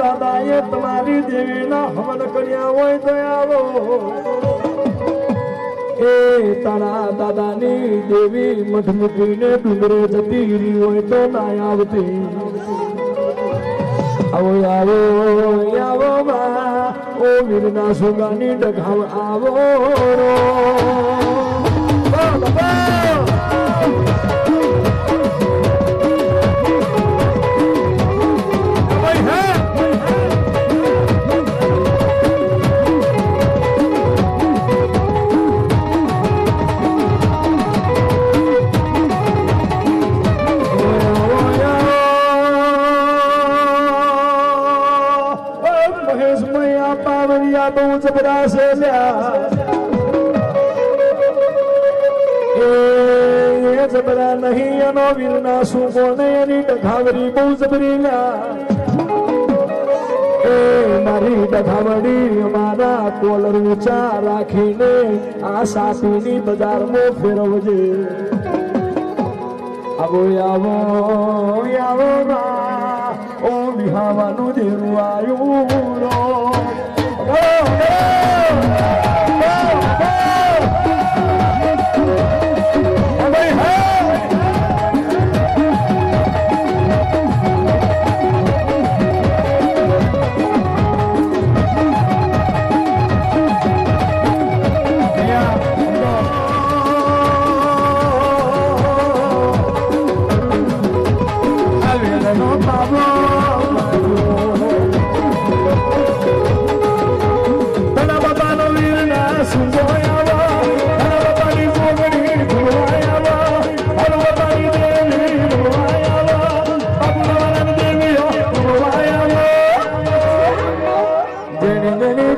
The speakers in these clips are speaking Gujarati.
દાદાએ તમારી દેવીના હવન કર્યા હોય તો એ તારા દાદાની દેવી મઠ મૂકીને ડુંગરે જતી હોય તો ના આવતી. આવો આવો આવો ઓ વીરના સુગાની ડઘાવ આવો. લ્યા એ જબરા નહીં એનો વીરના શું કોને એની ડખાવરી બહુ જબરી લ્યા એ મારી ડખાવડી મારા કોલર ઊંચા રાખીને આ સાતીની બજારમાં ફેરવજે આવો આવો આવો ઓ વિહાવાનું દેરું આયું રો ઓ,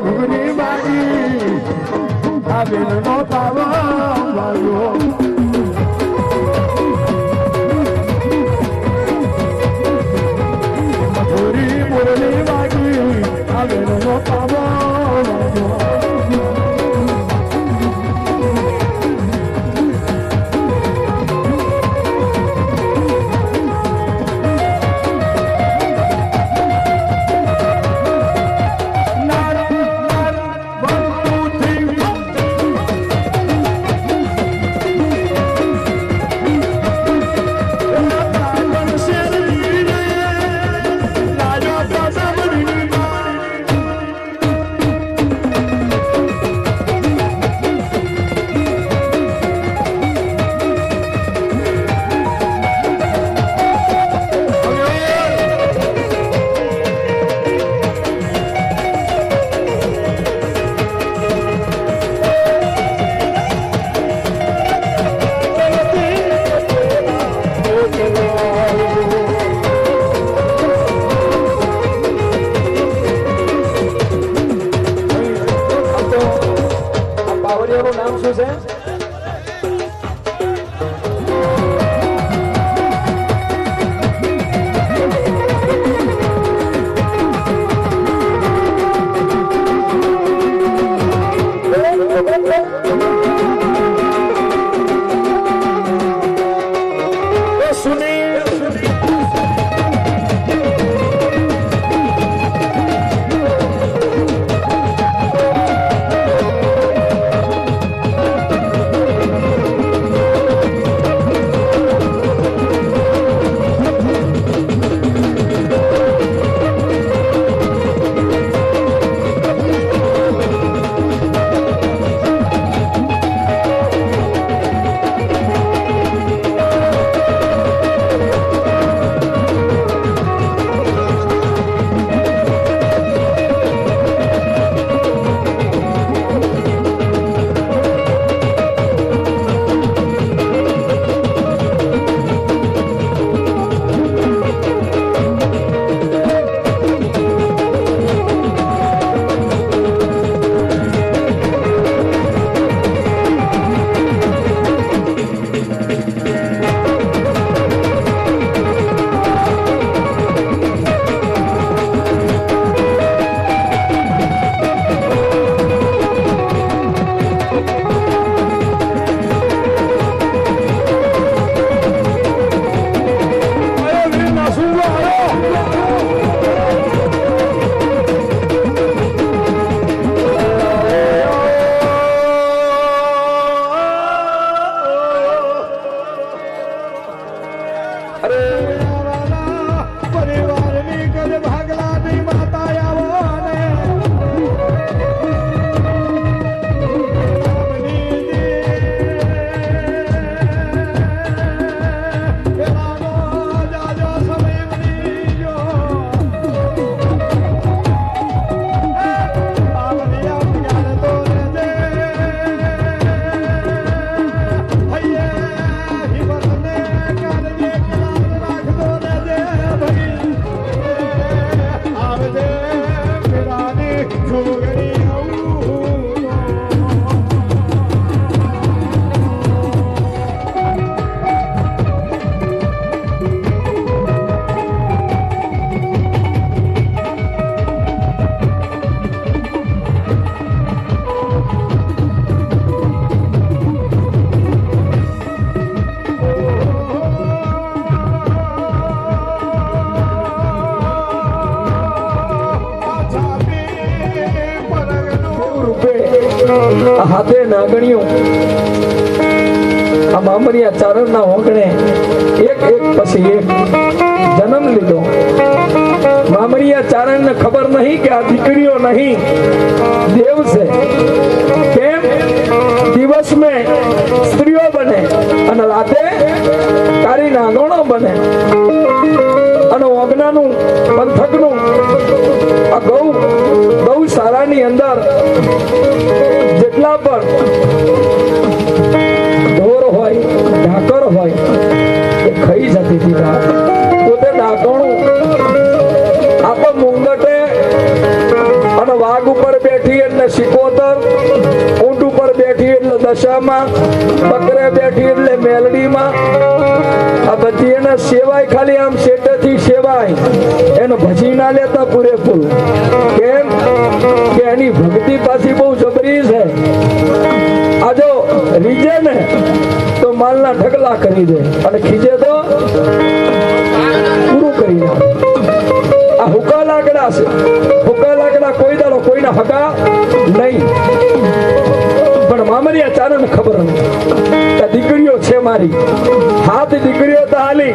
ઘુગરી મારી આ વીરનો પાવા વાળ્યો મધુરી હાથે નાગણીઓ, આ મામરિયા ચારણના ઓગણે એક એક પછી એક જન્મ લીધો. મામરિયા ચારણને ખબર નહીં કે આ દીકરીઓ નહીં, દેવ છે. કેમ? દિવસ મેં સ્ત્રીઓ બને અને રાતે કારી નાગણો બને. અને ઓગનાનું પંથકનું, આ ગૌ, ગૌશાળાની અંદર જેટલા પણ ઢોર હોય, ઢાકર હોય, એ ખાઈ જતી હતી તો તે ડાકણું આપણે મુંગટે અને વાઘ ઉપર બેઠી એટલે સિકોતર, ઊંટ ઉપર બેઠી એટલે દશામાં, બકરે બેઠી એટલે મેલડીમાં. આ બધી એને સેવાય ખાલી આમ શેઠેથી સેવાય. એનો ભજી ના લેતા પૂરેપૂરું. કેમ? કે એની ભક્તિ પાછી બહુ આ રીજે ને તો માલના ઢગલા કરી દે અને ખીજે તો પૂરું કરી દે આ હુકા લાકડા છે. હુકા લાકડા કોઈ દાડો કોઈના હકા નહીં. પણ મામરિયા ચારણ ખબર નથી. કે દીકરીઓ છે મારી. હાથ દીકરીઓ તો હાલી.